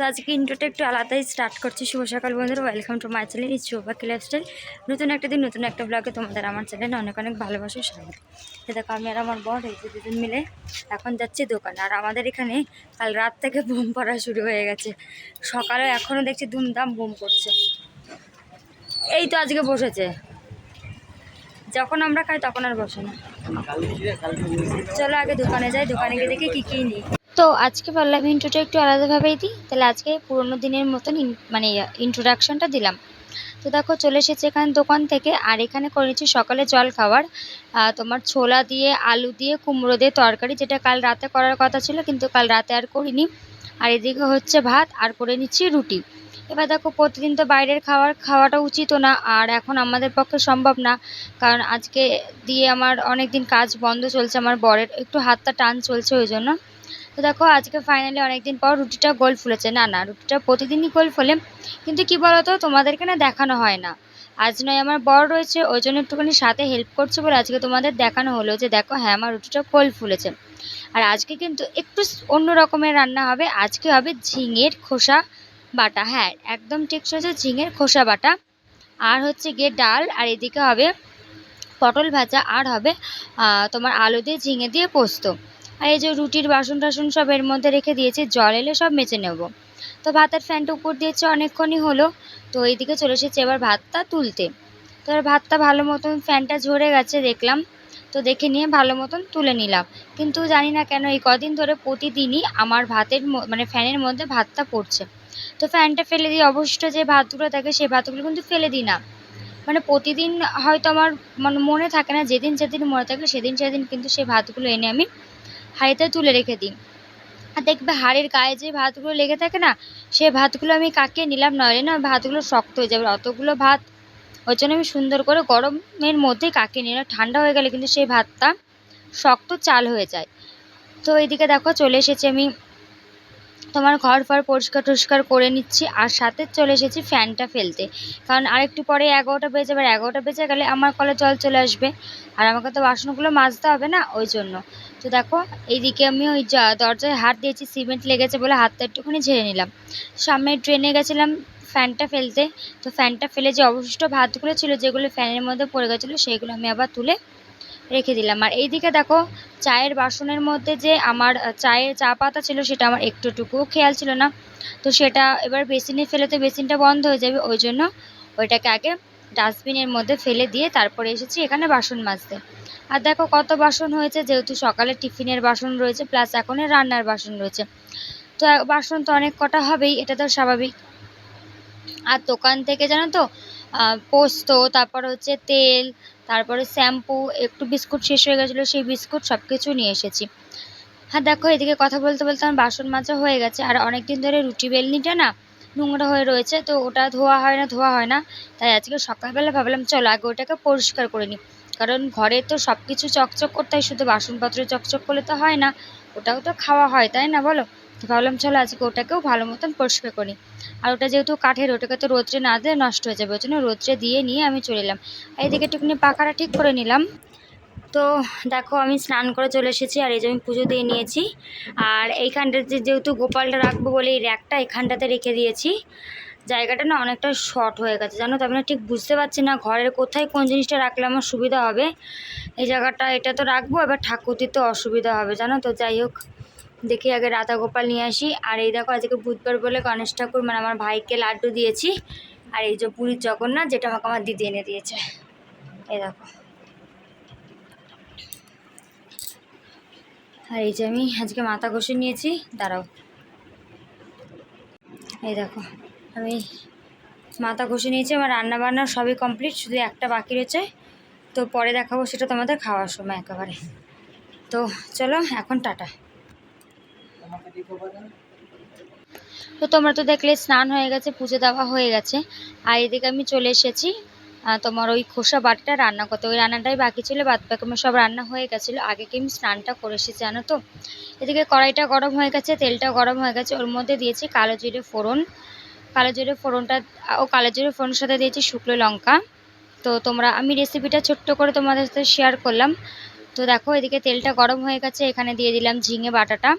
তো আজকে ইন্ট্রোটা একটু আলাদাই স্টার্ট করছি। শুভ সকাল বন্ধুরা welcome to my channel is শুভাকি lifestyle নতুন একটা দিন, নতুন একটা ব্লগে তোমাদের আমার চ্যানেলে অনেক অনেক ভালোবাসা, স্বাগত। দেখো, আমি আর আমার বর এই যে দুজন মিলে এখন যাচ্ছি দোকান। আর আমাদের এখানে কাল রাত থেকে বোম পড়া শুরু হয়ে গেছে। সকালে এখনও দেখছি ধুমধাম বোম করছে। এই তো আজকে বসেছে। যখন আমরা খাই তখন আর বসে না। চলো আগে দোকানে যাই, দোকানে গিয়ে দেখি কী কী নিই। তো আজকে বললাম ইন্ট্রোটা একটু আলাদাভাবেই দিই। তাহলে আজকে পুরোনো দিনের মতন মানে ইন্ট্রোডাকশনটা দিলাম। তো দেখো, চলে এসেছে এখানে দোকান থেকে। আর এখানে করেছি সকালে জল খাওয়ার। তোমার ছোলা দিয়ে, আলু দিয়ে, কুমড়ো দিয়ে তরকারি, যেটা কাল রাতে করার কথা ছিল, কিন্তু কাল রাতে আর করিনি। আর এদিকে হচ্ছে ভাত, আর করে নিচ্ছি রুটি। এবার দেখো, প্রতিদিন তো বাইরের খাবার খাওয়াটা উচিতও না, আর এখন আমাদের পক্ষে সম্ভব না। কারণ আজকে দিয়ে আমার অনেক দিন কাজ বন্ধ চলছে, আমার বরের একটু হাতটা টান চলছে ওই জন্য। তো দেখো, আজকে ফাইনালি অনেকদিন পর রুটিটা গোল ফুলেছে। না না, রুটিটা প্রতিদিনই গোল ফোলে। কিন্তু কি বলতো, তোমাদেরকে না দেখানো হয় না। আজ নয়, আমার বড় রয়েছে, ওই জন্য একটুখানি সাথে হেল্প করছে বলে আজকে তোমাদের দেখানো হলো যে, দেখো হ্যাঁ আমার রুটিটা গোল ফুলেছে। আর আজকে কিন্তু একটু অন্য রকমের রান্না হবে। আজকে হবে ঝিঙের খোসা বাটা। হ্যাঁ একদম ঠিক হচ্ছে ঝিঙের খোসা বাটা। আর হচ্ছে গিয়ে ডাল, আর এদিকে হবে পটল ভাজা, আর হবে তোমার আলু দিয়ে, ঝিঙে দিয়ে পোস্ত। আর এই যে রুটির বাসন টাসন সব এর মধ্যে রেখে দিয়েছি, জল এলে সব মেজে নেব। তো ভাতের ফ্যানটা উপর দিয়েছে, অনেকক্ষণই হলো। তো এইদিকে চলে এসেছে এবার ভাতটা তুলতে। তো এবার ভাতটা ভালো মতন ফ্যানটা ঝরে গেছে দেখলাম। তো দেখে নিয়ে ভালো মতন তুলে নিলাম। কিন্তু জানি না কেন এই কদিন ধরে প্রতিদিনই আমার ভাতের মানে ফ্যানের মধ্যে ভাতটা পড়ছে। তো ফ্যানটা ফেলে দিই, অবশিষ্ট যে ভাতগুলো থাকে সেই ভাতগুলো কিন্তু ফেলে দিই না। মানে প্রতিদিন হয়তো আমার মানে মনে থাকে না, যেদিন যেদিন মনে থাকে সেদিন সেদিন কিন্তু সেই ভাতগুলো এনে আমি হাঁড়িতে তুলে রেখে দিই। আর দেখবে হাঁড়ির গায়ে যে ভাতগুলো লেগে থাকে না সেই ভাতগুলো আমি কাকে নিলাম, নইলে না ভাতগুলো শক্ত হয়ে যাবে। অতগুলো ভাত, ওই জন্য আমি সুন্দর করে গরমের মধ্যে কাকে নিলাম। ঠান্ডা হয়ে গেলে কিন্তু সেই ভাতটা শক্ত চাল হয়ে যায়। তো এদিকে দেখো চলে এসেছি আমি তোমার ঘর ফর পরিষ্কার টরিষ্কার করে নিচ্ছি, আর সাথে চলে এসেছি ফ্যানটা ফেলতে। কারণ আরেকটু পরে এগারোটা বেজে যাবে আর এগারোটা বেজে গেলে আমার কলে জল চলে আসবে। আর আমাকে তো বাসনগুলো মাজতে হবে না, ওই জন্য। তো দেখো, এইদিকে আমি ওই দরজায় হাত দিয়েছি, সিমেন্ট লেগেছে বলে হাতটা একটুখানি ঝেড়ে নিলাম। সামনে ট্রেনে গেছিলাম ফ্যানটা ফেলতে। তো ফ্যানটা ফেলে যে অবশিষ্ট ভাতগুলো ছিল, যেগুলো ফ্যানের মধ্যে পড়ে গেছিল সেইগুলো আমি আবার তুলে রেখে দিলাম। আর এইদিকে দেখো, চায়ের বাসনের মধ্যে যে আমার চায়ের চা পাতা ছিল সেটা আমার একটুটুকুও খেয়াল ছিল না। তো সেটা এবার বেসিনে ফেলে তো বেসিনটা বন্ধ হয়ে যাবে, ওই জন্য ওইটাকে আগে ডাস্টবিনের মধ্যে ফেলে দিয়ে তারপরে এসেছি এখানে বাসন মাজতে। আর দেখো কত বাসন হয়েছে, যেহেতু সকালে টিফিনের বাসন রয়েছে, প্লাস এখনের রান্নার বাসন রয়েছে। তো বাসন তো অনেক কটা হবেই, এটা তো স্বাভাবিক। আর দোকান থেকে জানো তো পোস্ত, তারপর হচ্ছে তেল তারপরে শ্যাম্পু, একটু বিস্কুট শেষ হয়ে গেছিল, সেই বিস্কুট সব কিছু নিয়ে এসেছি। হ্যাঁ দেখো, এদিকে কথা বলতে বলতে আমার বাসন মাজা হয়ে গেছে। আর অনেক দিন ধরে রুটি বেলনিটা না নোংরা হয়ে রয়েছে, তো ওটা ধোয়া হয় না, ধোয়া হয় না। তাই আজকে সকালবেলা ভাবলাম, চলো আগে ওটাকে পরিষ্কার করে নিই। কারণ ঘরে তো সব কিছু চকচক করতে হয়, শুধু বাসনপত্র চকচক করলে তো হয় না, ওটাও তো খাওয়া হয়, তাই না বলো? তো ভাবলাম, চলো আজকে ওটাকেও ভালো মতন পরিষ্কার করি। আর ওটা যেহেতু কাঠের, ওটাকে তো রোদ্রে না দিলে নষ্ট হয়ে যাবে, ওই জন্য রোদ্রে দিয়ে নিয়ে আমি চলে এলাম। এদিকে একটুখানি পাখাটা ঠিক করে নিলাম। তো দেখো, আমি স্নান করে চলে এসেছি, আর এই যে আমি পুজো দিয়ে নিয়েছি। আর এইখানটাতে যেহেতু গোপালটা রাখব বলে এই র্যাকটা এখানটাতে রেখে দিয়েছি, জায়গাটা না অনেকটা শর্ট হয়ে গেছে। জানো তো, আমি ঠিক বুঝতে পারছি না ঘরের কোথায় কোন জিনিসটা রাখলে আমার সুবিধা হবে। এই জায়গাটা এটা তো রাখব, এবার ঠাকুর দিতে অসুবিধা হবে, জানো তো, যাই হোক। দেখি আগে রাধা গোপাল নিয়ে আসি। আর এই দেখো, আজকে বুধবার বলে গণেশ ঠাকুর মানে আমার ভাইকে লাড্ডু দিয়েছি। আর এই যে পুরীর জগন্নাথ, যেটা আমাকে আমার দিদি এনে দিয়েছে। এই দেখো। আর এই যে আমি আজকে মাথা ঘষে নিয়েছি, দাঁড়াও। এই দেখো, আমি মাথা ঘষে নিয়েছি, আমার রান্না বান্না সবই কমপ্লিট, শুধু একটা বাকি রয়েছে। তো পরে দেখাবো সেটা তোমাদের খাওয়ার সময় একেবারে। তো চলো, এখন টাটা। তো তোমরা তো দেখলে, স্নান হয়ে গেছে, পুজো দেওয়া হয়ে গেছে। আর এদিকে আমি চলে এসেছি তোমার ওই খোসা বাটটা রান্না করতে। ওই রান্নাটাই বাকি ছিল, বাদ বাকি আমার সব রান্না হয়ে গেছিল। আগে কি আমি স্নানটা করে এসেছি জানো তো? এদিকে কড়াইটা গরম হয়ে গেছে, তেলটা গরম হয়ে গেছে। ওর মধ্যে দিয়েছি কালো জিরে ফোড়ন। কালো জিরে ফোড়নটা, ও কালো জিরে ফোড়নের সাথে দিয়েছি শুকনো লঙ্কা। তো তোমরা, আমি রেসিপিটা ছোট্ট করে তোমাদের সাথে শেয়ার করলাম। তো দেখো, এদিকে তেলটা গরম হয়ে গেছে। এখানে দিয়ে দিলাম ঝিঙে বাটাটা।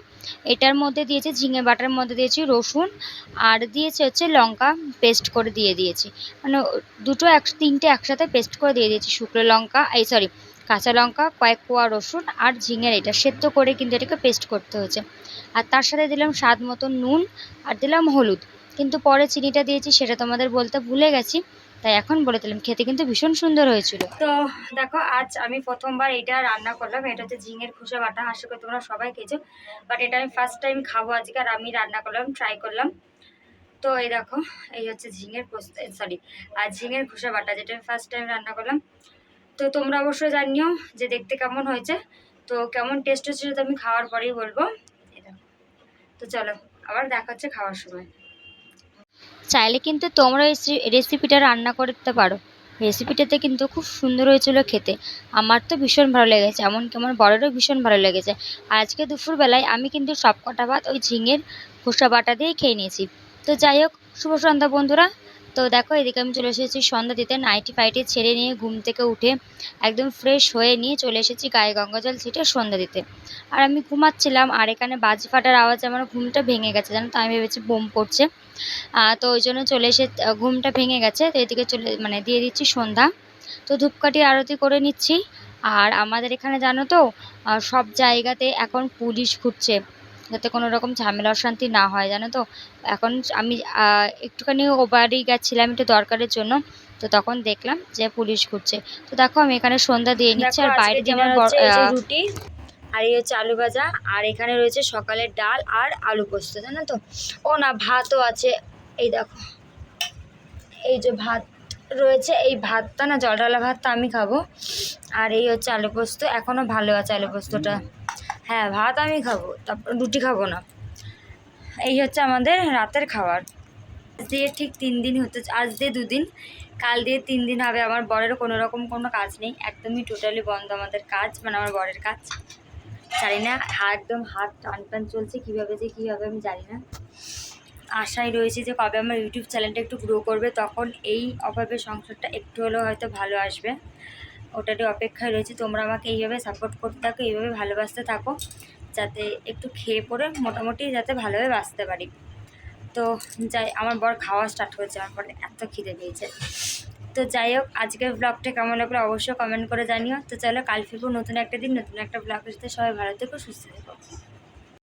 এটার মধ্যে দিয়েছি ঝিঙে বাটার মধ্যে দিয়েছি রসুন, আর দিয়েছি হচ্ছে লঙ্কা পেস্ট করে দিয়ে দিয়েছি। মানে দুটো এক, তিনটে একসাথে পেস্ট করে দিয়ে দিয়েছি। শুকনো লঙ্কা, এই সরি, কাঁচা লঙ্কা, কয়েক কোয়া রসুন আর ঝিঙের এটা সেদ্ধ করে কিন্তু এটাকে পেস্ট করতে হয়েছে। আর তার সাথে দিলাম স্বাদ মতো নুন আর দিলাম হলুদ। কিন্তু পরে চিনিটা দিয়েছি, সেটা তোমাদের বলতে ভুলে গেছি। তাই এখন বলে দিলাম, খেতে কিন্তু ভীষণ সুন্দর হয়েছিল। তো দেখো, আজ আমি প্রথমবার এটা রান্না করলাম। এটা হচ্ছে ঝিঙের খোসা বাটা, আশা করি তোমরা সবাই খেয়েছো। বাট এটা আমি ফার্স্ট টাইম খাব আজকে, আর আমি রান্না করলাম ট্রাই করলাম। তো এই দেখো, এই হচ্ছে ঝিঙের সরি আর ঝিঙের খোসা বাটা, যেটা আমি ফার্স্ট টাইম রান্না করলাম। তো তোমরা অবশ্যই জানিও যে দেখতে কেমন হয়েছে। তো কেমন টেস্ট হচ্ছে তো আমি খাওয়ার পরেই বলব। তো চলো, আবার দেখা হচ্ছে খাওয়ার সময়। চাইলে কিন্তু তোমরা এই রেসিপিটা রান্না করতে পারো। রেসিপিটাতে কিন্তু খুব সুন্দর হয়েছিল খেতে। আমার তো ভীষণ ভালো লেগেছে, এমনকি আমার বড়েরও ভীষণ ভালো লেগেছে। আজকে দুপুরবেলায় আমি কিন্তু সব কটা ভাত ওই ঝিঙের খোসা বাটা দিয়েই খেয়ে নিয়েছি। তো যাই হোক, শুভ সন্ধ্যা বন্ধুরা। তো দেখো, এদিকে আমি চলে এসেছি সন্ধ্যা দিতে। নাইটি ফাইটি ছেড়ে নিয়ে ঘুম থেকে উঠে একদম ফ্রেশ হয়ে নিয়ে চলে এসেছি গায়ে গঙ্গা জল ছিটে সন্ধ্যা দিতে। আর আমি ঘুমাচ্ছিলাম, আর এখানে বাজি ফাটার আওয়াজে আমার ঘুমটা ভেঙে গেছে, জানো তো? আমি ভেবেছি বোম পড়ছে। তো ওই জন্য চলে এসে ঘুমটা ভেঙে গেছে। তো এদিকে চলে মানে দিয়ে দিচ্ছি সন্ধ্যা। তো ধূপকাঠি আরতি করে নিচ্ছি। আর আমাদের এখানে জানো তো সব জায়গাতে এখন পুলিশ ঘুরছে যাতে কোনো রকম ঝামেলা অশান্তি না হয় জানো তো? এখন আমি একটুখানি ও বাড়ি গেছিলাম একটু দরকারের জন্য তো তখন দেখলাম যে পুলিশ ঘুরছে। তো দেখো আমি এখানে সন্ধ্যা দিয়ে নিচ্ছি আর বাইরে যেমন রুটি আর এই হচ্ছে আলু ভাজা আর এখানে রয়েছে সকালের ডাল আর আলু পোস্ত জানো তো? ও না ভাতও আছে। এই দেখো এই যে ভাত রয়েছে এই ভাতটা না জল ঢালা ভাতটা আমি খাব। আর এই হচ্ছে আলু পোস্ত এখনও ভালো আছে আলু পোস্তটা। হ্যাঁ ভাত আমি খাব, তারপর রুটি খাব না। এই হচ্ছে আমাদের রাতের খাবার। দিয়ে ঠিক তিন দিন হতে আজ দিয়ে দুদিন। কাল দিয়ে তিন দিন হবে, আমার বরের কোনো রকম কোনো কাজ নেই, একদমই টোটালি বন্ধ আমাদের কাজ মানে আমার বরের কাজ। জানি না একদম হাত টান টান চলছে, কীভাবে যে কী হবে আমি জানি না। আশায় রয়েছে যে কবে আমার ইউটিউব চ্যানেলটা একটু গ্রো করবে, তখন এই অভাবে সংসারটা একটু হলেও হয়তো ভালো আসবে। ওটারই অপেক্ষায় রয়েছে। তোমরা আমাকে এইভাবে সাপোর্ট করতে থাকো, এইভাবে ভালোবাসতে থাকো, যাতে একটু খেয়ে পরে মোটামুটি যাতে ভালোভাবে বাঁচতে পারি। তো যাই, আমার বর খাওয়া স্টার্ট হয়েছে, আমার পরে এত খিদে পেয়েছে। তো যাই হোক, আজকের ব্লগটা কেমন লাগল অবশ্যই কমেন্ট করে জানিও। তো চলো, কাল ফিরবো নতুন একটা দিন, নতুন একটা ব্লগের সাথে। সবাই ভালো থেকো, সুস্থ থেকো।